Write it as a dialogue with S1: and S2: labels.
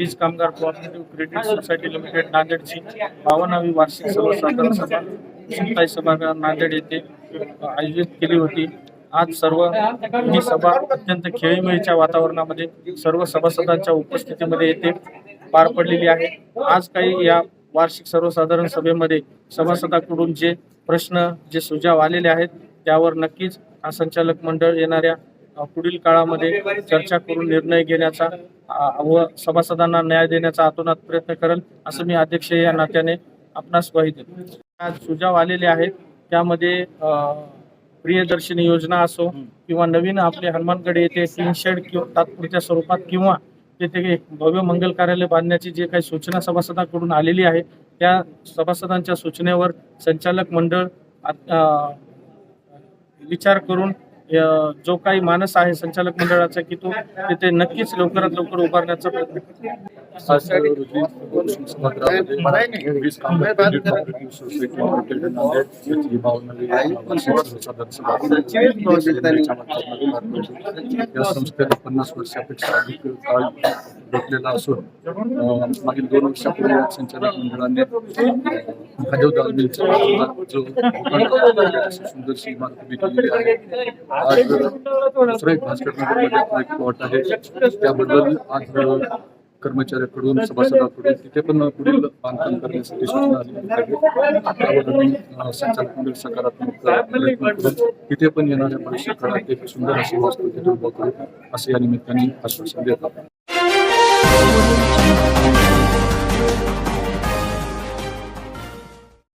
S1: वीज कामगार cooperative credit society limited नांदेडची बावन्नावी वार्षिक सर्वसाधारण सभा. सत्ताई सभागृह नांदेड येथे आयोजित केली होती. आज सर्व ही सभा अत्यंत खेळीमेळीच्या वातावरणामध्ये सर्व सभासदांच्या उपस्थितीमध्ये येथे पार पडलेली आहे. आज काही या वार्षिक सर्वसाधारण सभेमध्ये सभासदाकडून जे प्रश्न जे सुझाव आलेले आहेत त्यावर नक्कीच हा संचालक मंडळ येणाऱ्या पुढील काळामध्ये चर्चा करून निर्णय घेण्याचा व सभासदांना न्याय देण्याचा आतोनात प्रयत्न करेल असं मी अध्यक्ष या नात्याने आपणास ग्वाही देतो. आज सुझाव आलेले आहेत त्यामध्ये प्रियदर्शनी योजना असो किंवा नवीन आपले हनुमानगड येथे टीन शेड किंवा तात्पुरत्या स्वरूपात किंवा तेथे भव्य मंगल कार्यालय बांधण्याची जी काही सूचना सभासदांकडून आलेली आहे त्या सभासदांच्या सूचनेवर संचालक मंडळ विचार करून जो काही मानस आहे संचालक मंडळाचा की तो तिथे नक्कीच लवकरात लवकर उभारण्याचा प्रयत्न.
S2: या संस्थेला पन्नास वर्षापेक्षा अधिक काळ घेतलेला असून मागील दोन वर्षापूर्वी संचालक मंडळाने हजव मिलच्या जो सुंदरशी इमारत उभी केलेली आहे. आज दुसरा एक भास्कर नगरमध्ये आपला एक प्लॉट आहे. त्याबद्दल आज कर्मचाऱ्याकडून सभासदाकडून तिथे पण पुढील बांधकाम करण्यासाठी सूचना आली. आहे. संचालक मंडळ सकारात्मक तिथे पण येणाऱ्या भविष्य एक सुंदर अशी वास्तू तिथे उभं करू असे या निमित्ताने आश्वासन देत आहोत. Thank you.